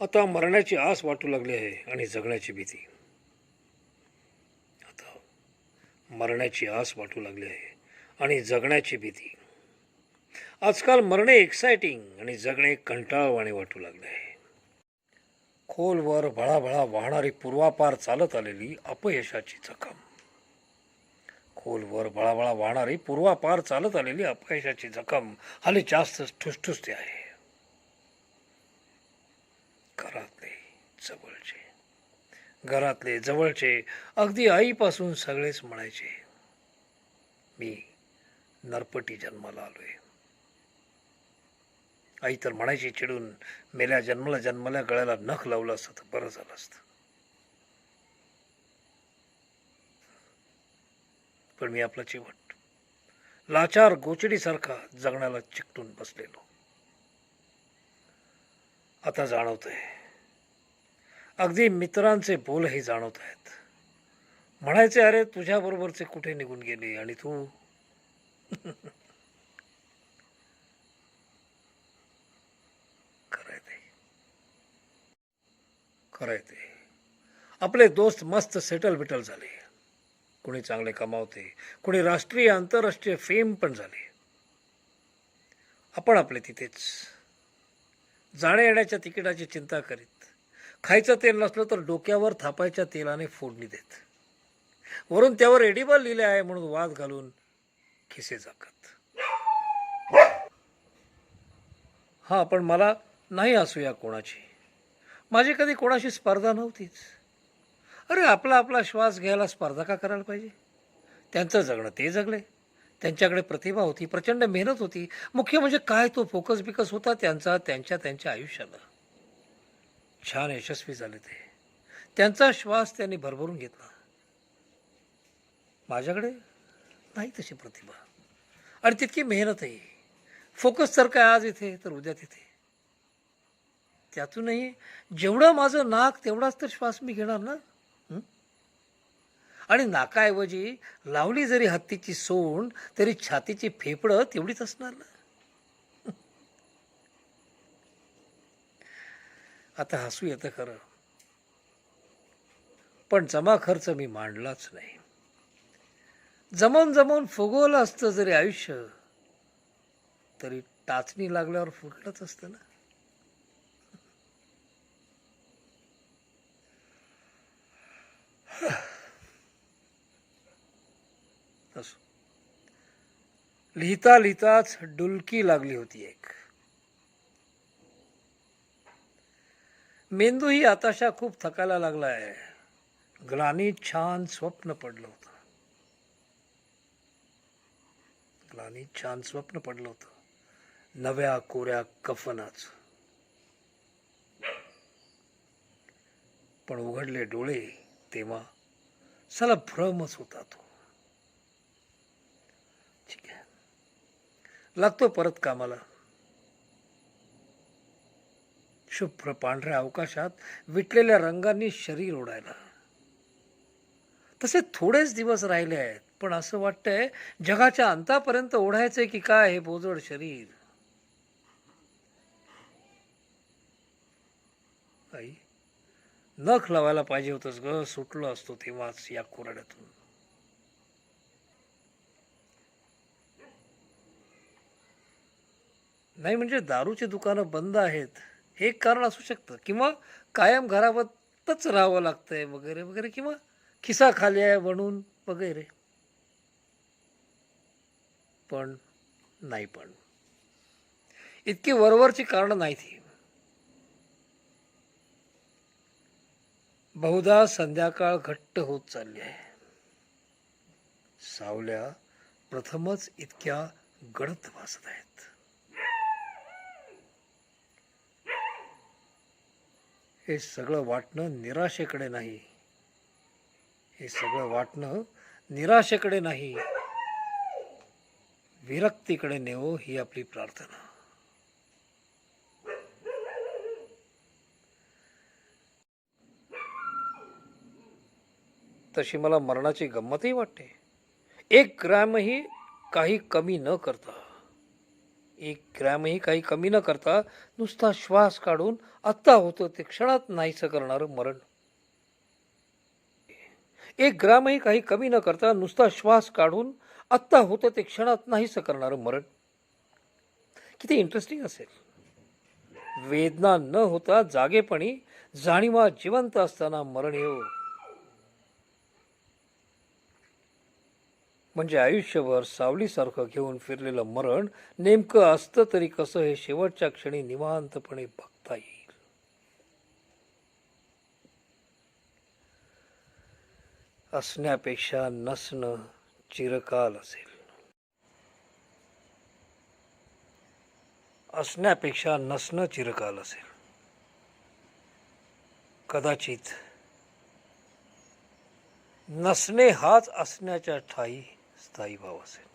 आता मरण्याची आस वाटू लागली आहे आणि जगण्याची भीती. आता मरण्याची आस वाटू लागली आहे आणि जगण्याची भीती. आजकाल मरणे एक्सायटिंग आणि जगणे कंटाळवाणे वाटू लागले आहे. खोलवर भळाभळा वाहणारी पूर्वापार चालत आलेली अपयशाची जखम. खोलवर भळाभळा वाहणारी पूर्वापार चालत आलेली अपयशाची जखम. हल्ली जास्त ठुसठुसते आहे. घरातले जवळचे. घरातले जवळचे. अगदी आईपासून सगळेच म्हणायचे मी नरपटी जन्माला आलोय. आई तर म्हणायची चिडून मेल्या जन्मला जन्मल्या गळ्याला नख लावलं असतं तर बरं झालं असतं. पण मी आपला चिवट लाचार गोचडीसारखा जगण्याला चिकटून बसलेलो. आता जाणवतंय. अगदी मित्रांचे बोलही जाणवत आहेत. म्हणायचे अरे तुझ्याबरोबरचे कुठे निघून गेले आणि तू? खरंय ते. खरंय ते. आपले दोस्त मस्त सेटल बिटल झाले. कुणी चांगले कमावते कुणी राष्ट्रीय आंतरराष्ट्रीय फेम पण झाले. आपण आपले तिथेच. जाण्या येण्याच्या तिकिटाची चिंता करीत. खायचं तेल नसलं तर डोक्यावर थापायच्या तेलाने फोडणी देत. वरून त्यावर एडिबल लिहिले आहे म्हणून वाद घालून खिसे जाकत हा पण मला नाही असूया कोणाची. माझी कधी कोणाशी स्पर्धा नव्हतीच. अरे आपला आपला श्वास घ्यायला स्पर्धा का करायला पाहिजे? त्यांचं जगणं ते जगले. त्यांच्याकडे प्रतिभा होती प्रचंड मेहनत होती. मुख्य म्हणजे काय तो फोकस बिकस होता त्यांचा त्यांच्या त्यांच्या आयुष्याला. छान यशस्वी झाले ते. त्यांचा श्वास त्यांनी भरभरून घेतला. माझ्याकडे नाही तशी प्रतिभा. आणि तितकी मेहनतही. फोकस तर काय आज इथे तर उद्या तिथे. त्यातूनही जेवढं माझं नाक तेवढाच तर श्वास मी घेणार ना? आणि नाकाऐवजी लावली जरी हत्तीची सोंड तरी छातीची फेफडं तेवढीच असणार ना? आता हसू येतं खरं. पण जमा खर्च मी मांडलाच नाही. जमवून जमवून फुगवलं असतं जरी आयुष्य तरी टाचणी लागल्यावर फुटलंच असतं ना? असो. लिहिता लिहिताच डुलकी लागली होती एक. मेंदू ही आताशा खूप थकायला लागला आहे ग्लानी छान स्वप्न पडलं होतं. ग्लानी छान स्वप्न पडलं होतं. नव्या कोऱ्या कफनाच. पण उघडले डोळे तेव्हा सला भ्रमच होता तो. ठीक आहे. लागतो परत कामाला. शुभ्र पांढऱ्या अवकाशात विटलेल्या रंगांनी शरीर ओढायला. तसे थोडेच दिवस राहिले आहेत पण असं वाटतंय जगाच्या अंतापर्यंत ओढायचंय की काय हे बोजड शरीर. आई नख लावायला पाहिजे होतंस ग सुटलो असतो तेव्हाच या कोरड्यातून नाही म्हणजे दारूची दुकानं बंद आहेत. हे एक कारण असू शकतं. किंवा कायम घराबतच राहावं लागतंय वगैरे वगैरे किंवा खिसा खाली आहे म्हणून वगैरे. पण नाही पण. इतकी वरवरची कारणं नाहीत ही. बहुधा संध्याकाळ घट्ट होत चालली आहे. सावल्या प्रथमच इतक्या गडद भासत आहेत. हे सगळं वाटणं निराशेकडे नाही. हे सगळं वाटणं निराशेकडे नाही. विरक्तीकडे नेवो ही आपली प्रार्थना. तशी मला मरणाची गंमतही वाटते. एक ग्रॅमही काही कमी न करता एक ग्रॅमही काही कमी न करता नुसता श्वास काढून आत्ता होतं ते क्षणात नाहीसं करणारं मरण. एक ग्रामही काही कमी न करता नुसता श्वास काढून आत्ता होतं ते क्षणात नाहीसं करणारं मरण. किती इंटरेस्टिंग असेल. वेदना न होता जागेपणी जाणीवा जिवंत असताना मरण येऊ म्हणजे आयुष्यभर सावलीसारखं घेऊन फिरलेलं मरण नेमकं असतं तरी कसं हे शेवटच्या क्षणी निवांतपणे बघता येईल. असण्यापेक्षा नसणं चिरकाल असेल. असण्यापेक्षा नसणं चिरकाल असेल. कदाचित नसणे हाच असण्याच्या ठाई 対話をする。